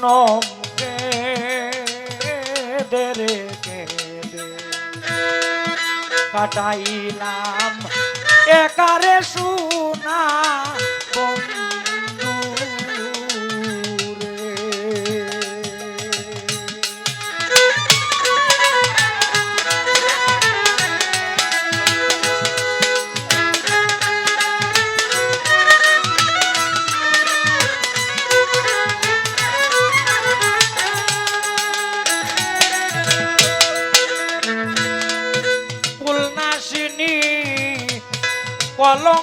জনম কাটাইলাম একারে শুনা বন্ধু। 我老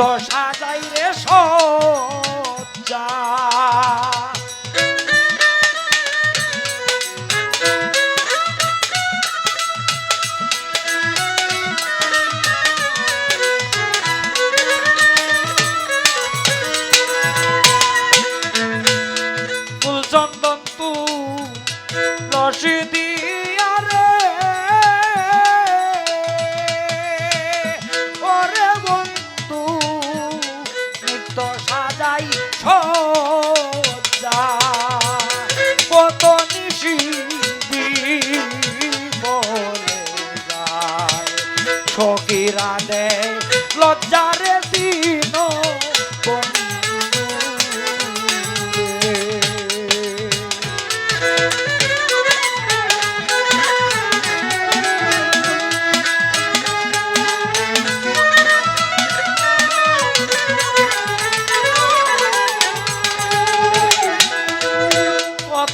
নিত্য সাজাই রে সজ্জা ফুল নিত্য সাজাই কত নিশি বলে যায়। সকিরা দেয় লজ্জারে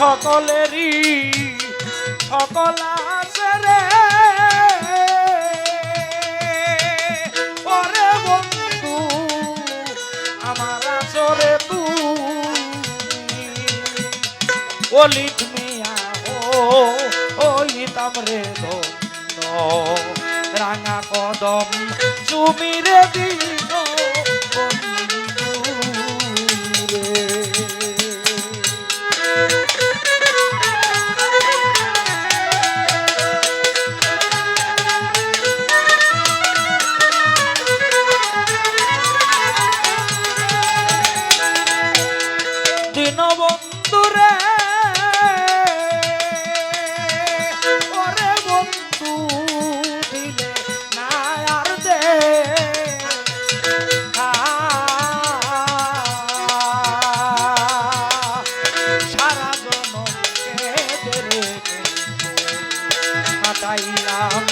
সকলেরই, সকল আছে রে। ওরে বন্ধু, আমার আসরে তুই। অলিত মিয়া, ও ওই তামরে রাঙা কদম চুমিরে দিন পাইলাম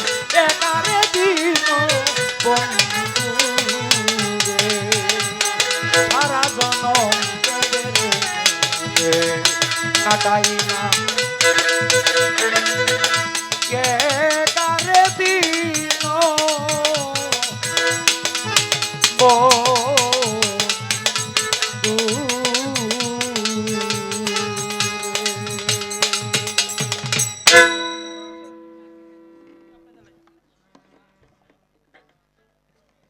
এনারে দিন বন্ধু সারা জনম কাটাইলাম। কে কারে দিন বন্ধু